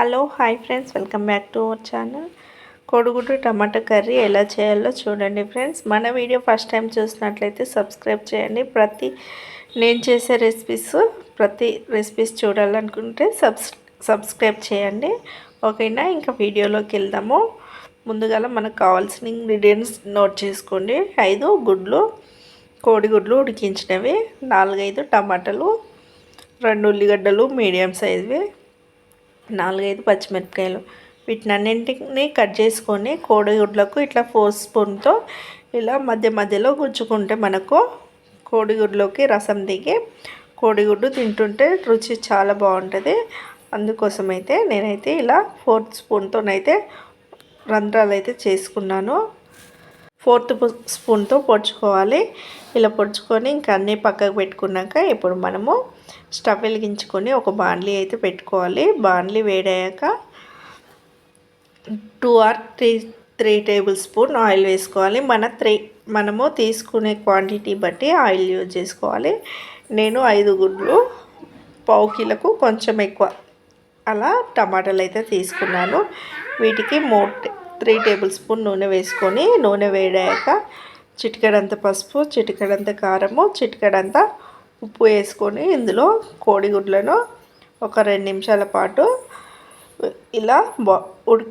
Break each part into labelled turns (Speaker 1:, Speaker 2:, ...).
Speaker 1: Hello hi friends. Welcome back to our channel. కోడిగుడ్డు tomato curry ఎలా చేయాలో చూడండి ఫ్రెండ్స్. మన వీడియో ఫస్ట్ టైం చూసినట్లయితే సబ్స్క్రైబ్ చేయండి. ప్రతి నేను చేసే రెసిపీస్ ప్రతి రెసిపీస్ చూడాలనుకుంటే సబ్స్ సబ్స్క్రైబ్ చేయండి. ఓకేనా? ఇంకా వీడియోలోకి వెళ్దాము. ముందుగా మనకు కావాల్సిన ఇంగ్రీడియంట్స్ నోట్ చేసుకోండి. ఐదు గుడ్లు కోడిగుడ్లు ఉడికించినవి. నాలుగైదు టమాటాలు రెండు ఉల్లిగడ్డలు మీడియం సైజ్వి. నాలుగైదు పచ్చిమిరపకాయలు. వీటినన్నింటిని కట్ చేసుకొని కోడిగుడ్లకు ఇట్లా ఫోర్ స్పూన్తో ఇలా మధ్య మధ్యలో గుచ్చుకుంటే మనకు కోడిగుడ్లోకి రసం దిగి కోడిగుడ్డు తింటుంటే రుచి చాలా బాగుంటుంది. అందుకోసం అయితే నేనైతే ఇలా ఫోర్త్ స్పూన్తోనైతే రంధ్రాలు అయితే చేసుకున్నాను. ఫోర్త్ స్పూన్తో పొడుచుకోవాలి. ఇలా పొడుచుకొని ఇంకా అన్నీ పక్కకు పెట్టుకున్నాక ఇప్పుడు మనము స్టవ్ వెలిగించుకొని ఒక బాండ్లీ అయితే పెట్టుకోవాలి. బాండ్లీ వేడయ్యాక two or three three tablespoon oil వేసుకోవాలి. మన త్రీ మనము తీసుకునే క్వాంటిటీ బట్టి ఆయిల్ యూజ్ చేసుకోవాలి. నేను ఐదు గుడ్లు పావు కిలకు కొంచెం ఎక్కువ అలా టమాటాలు అయితే తీసుకున్నాను. వీటికి మూడు త్రీ టేబుల్ స్పూన్ నూనె వేసుకొని నూనె వేడాక చిటికడంత పసుపు చిటికడంత కారము చిటికడంత ఉప్పు వేసుకొని ఇందులో కోడిగుడ్లను ఒక రెండు నిమిషాల పాటు ఇలా ఉడి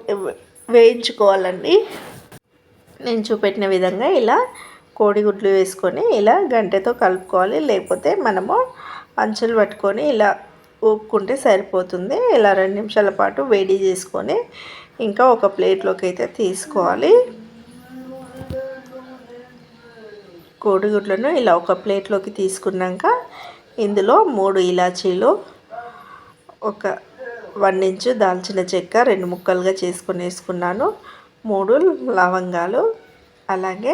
Speaker 1: వేయించుకోవాలండి. నేను చూపెట్టిన విధంగా ఇలా కోడిగుడ్లు వేసుకొని ఇలా గంటతో కలుపుకోవాలి. లేకపోతే మనము అంచులు పట్టుకొని ఇలా ఊపుకుంటే సరిపోతుంది. ఇలా రెండు నిమిషాల పాటు వేడి చేసుకొని ఇంకా ఒక ప్లేట్లోకి అయితే తీసుకోవాలి. కోడిగుడ్లను ఇలా ఒక ప్లేట్లోకి తీసుకున్నాక ఇందులో మూడు ఇలాచీలు ఒక వన్ ఇంచు దాల్చిన చెక్క రెండు ముక్కలుగా చేసుకొని వేసుకున్నాను. మూడు లవంగాలు అలాగే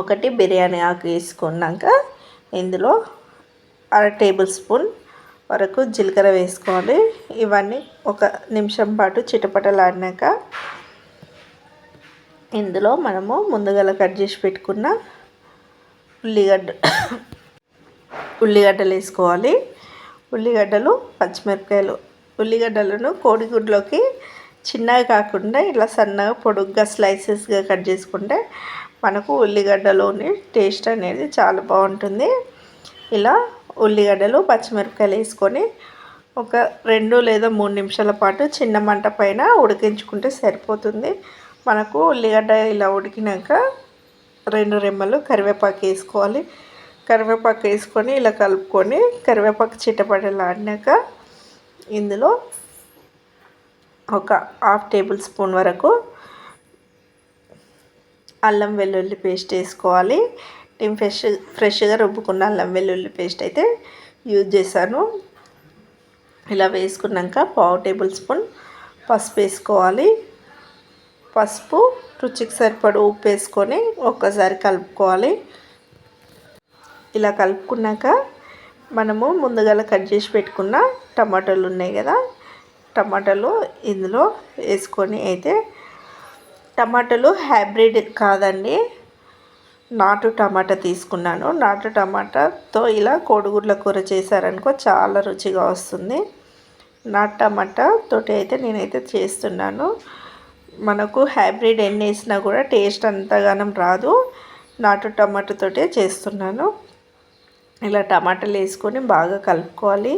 Speaker 1: ఒకటి బిర్యానీ ఆకు వేసుకున్నాక ఇందులో అర టేబుల్ స్పూన్ వరకు జీలకర్ర వేసుకోవాలి. ఇవన్నీ ఒక నిమిషం పాటు చిటపటలాడినాక ఇందులో మనము ముందుగా కట్ చేసి పెట్టుకున్న ఉల్లిగడ్డ ఉల్లిగడ్డలు వేసుకోవాలి. ఉల్లిగడ్డలు పచ్చిమిరపకాయలు. ఉల్లిగడ్డలను కోడిగుడ్లోకి చిన్నగా కాకుండా ఇలా సన్నగా పొడుగ్గా స్లైసెస్గా కట్ చేసుకుంటే మనకు ఉల్లిగడ్డలోని టేస్ట్ అనేది చాలా బాగుంటుంది. ఇలా ఉల్లిగడ్డలు పచ్చిమిరపకాయలు వేసుకొని ఒక రెండు లేదా మూడు నిమిషాల పాటు చిన్న మంట పైన ఉడికించుకుంటే సరిపోతుంది. మనకు ఉల్లిగడ్డ ఇలా ఉడికినాక రెండు రెమ్మలు కరివేపాకు వేసుకోవాలి. కరివేపాకు వేసుకొని ఇలా కలుపుకొని కరివేపాకు చిట్టపడలాడినాక ఇందులో ఒక హాఫ్ టేబుల్ స్పూన్ వరకు అల్లం వెల్లుల్లి పేస్ట్ వేసుకోవాలి. నేను ఫ్రెష్ ఫ్రెష్గా రుబ్బుకున్న అల్లం వెల్లుల్లి పేస్ట్ అయితే యూజ్ చేశాను. ఇలా వేసుకున్నాక పావు టేబుల్ స్పూన్ పసుపు వేసుకోవాలి. పసుపు రుచికి సరిపడు ఉప్పు వేసుకొని ఒక్కసారి కలుపుకోవాలి. ఇలా కలుపుకున్నాక మనము ముందుగా కట్ చేసి పెట్టుకున్న టమాటాలు ఉన్నాయి కదా టమాటాలు ఇందులో వేసుకొని అయితే టమాటాలు హైబ్రిడ్ కాదండి. నాటు టమాటా తీసుకున్నాను. నాటు టమాటాతో ఇలా కోడిగుడ్ల కూర చేశారనుకో చాలా రుచిగా వస్తుంది. నాటు టమాటా తోటి అయితే నేనైతే చేస్తున్నాను. మనకు హైబ్రిడ్ ఎన్ని వేసినా కూడా టేస్ట్ అంతగానం రాదు. నాటు టమాటాతోటే చేస్తున్నాను. ఇలా టమాటాలు వేసుకొని బాగా కలుపుకోవాలి.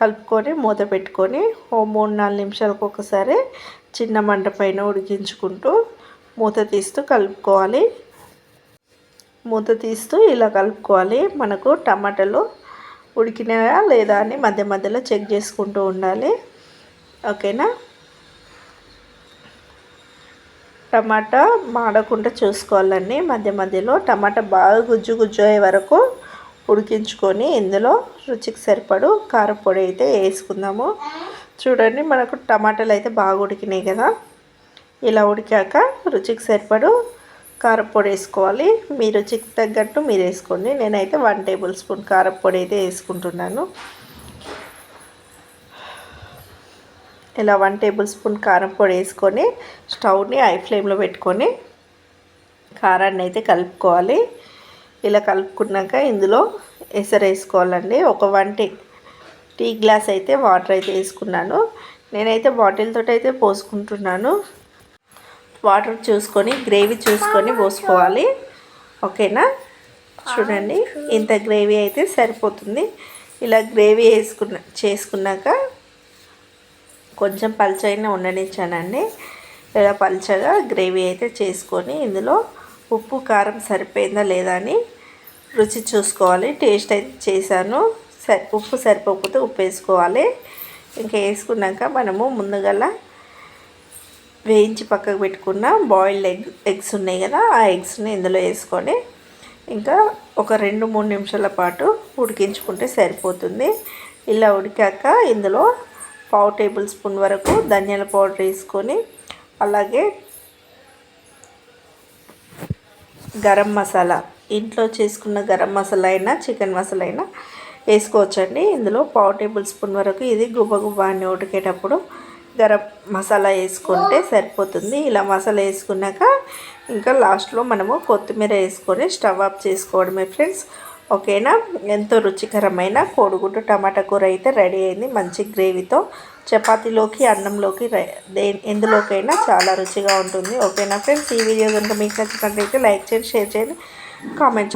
Speaker 1: కలుపుకొని మూత పెట్టుకొని ఓ మూడు నాలుగు నిమిషాలకు ఒకసారి చిన్న మంట పైన ఉడికించుకుంటూ మూత తీస్తూ కలుపుకోవాలి. మూత తీస్తూ ఇలా కలుపుకోవాలి. మనకు టమాటాలు ఉడికినాయా లేదా అని మధ్య మధ్యలో చెక్ చేసుకుంటూ ఉండాలి. ఓకేనా? టమాటా మాడకుండా చూసుకోవాలండి. మధ్య మధ్యలో టమాటా బాగా గుజ్జు గుజ్జు అయ్యే వరకు ఉడికించుకొని ఇందులో రుచికి సరిపడు కారపొడి అయితే వేసుకుందాము. చూడండి మనకు టమాటాలు అయితే బాగా ఉడికినాయి కదా. ఇలా ఉడికాక రుచికి సరిపడు కారపొడి వేసుకోవాలి. మీ రుచికి తగ్గట్టు మీరు వేసుకోండి. నేనైతే వన్ టేబుల్ స్పూన్ కారపొడి అయితే వేసుకుంటున్నాను. ఇలా వన్ టేబుల్ స్పూన్ కారం పొడి వేసుకొని స్టవ్ని హై ఫ్లేమ్లో పెట్టుకొని కారాన్ని అయితే కలుపుకోవాలి. ఇలా కలుపుకున్నాక ఇందులో ఎసరు వేసుకోవాలండి. ఒక వన్ టీ టీ గ్లాస్ అయితే వాటర్ అయితే వేసుకున్నాను. నేనైతే బాటిల్తో అయితే పోసుకుంటున్నాను. వాటర్ చూసుకొని గ్రేవీ చూసుకొని పోసుకోవాలి. ఓకేనా? చూడండి ఇంత గ్రేవీ అయితే సరిపోతుంది. ఇలా గ్రేవీ వేసుకున్న చేసుకున్నాక కొంచెం పల్చైనా ఉండనిచ్చానండి. ఇలా పల్చగా గ్రేవీ అయితే చేసుకొని ఇందులో ఉప్పు కారం సరిపోయిందా లేదా అని రుచి చూసుకోవాలి. టేస్ట్ అయితే చేశాను. సరి ఉప్పు సరిపోకపోతే ఉప్పు వేసుకోవాలి. ఇంకా వేసుకున్నాక మనము ముందుగల వేయించి పక్కకు పెట్టుకున్న బాయిల్డ్ ఎగ్ ఎగ్స్ ఉన్నాయి కదా ఆ ఎగ్స్ని ఇందులో వేసుకొని ఇంకా ఒక రెండు మూడు నిమిషాల పాటు ఉడికించుకుంటే సరిపోతుంది. ఇలా ఉడికాక ఇందులో పావు టేబుల్ స్పూన్ వరకు ధనియాల పౌడర్ వేసుకొని అలాగే గరం మసాలా ఇంట్లో చేసుకున్న గరం మసాలా అయినా చికెన్ మసాలా అయినా వేసుకోవచ్చండి. ఇందులో పావు టేబుల్ స్పూన్ వరకు ఇది గుబ్బ అని ఉడికేటప్పుడు గరం మసాలా వేసుకుంటే సరిపోతుంది. ఇలా మసాలా వేసుకున్నాక ఇంకా లాస్ట్లో మనము కొత్తిమీర వేసుకొని స్టవ్ ఆఫ్ చేసుకోవడమే ఫ్రెండ్స్. ఓకేనా? ఎంతో రుచికరమైన కోడిగుడ్డు టమాటా కూర అయితే రెడీ అయింది. మంచి గ్రేవీతో చపాతీలోకి అన్నంలోకి దే ఎందులోకైనా చాలా రుచిగా ఉంటుంది. ఓకేనా ఫ్రెండ్స్? ఈ వీడియో కనుక మీకు నచ్చినట్లయితే లైక్ చేయండి షేర్ చేయండి కామెంట్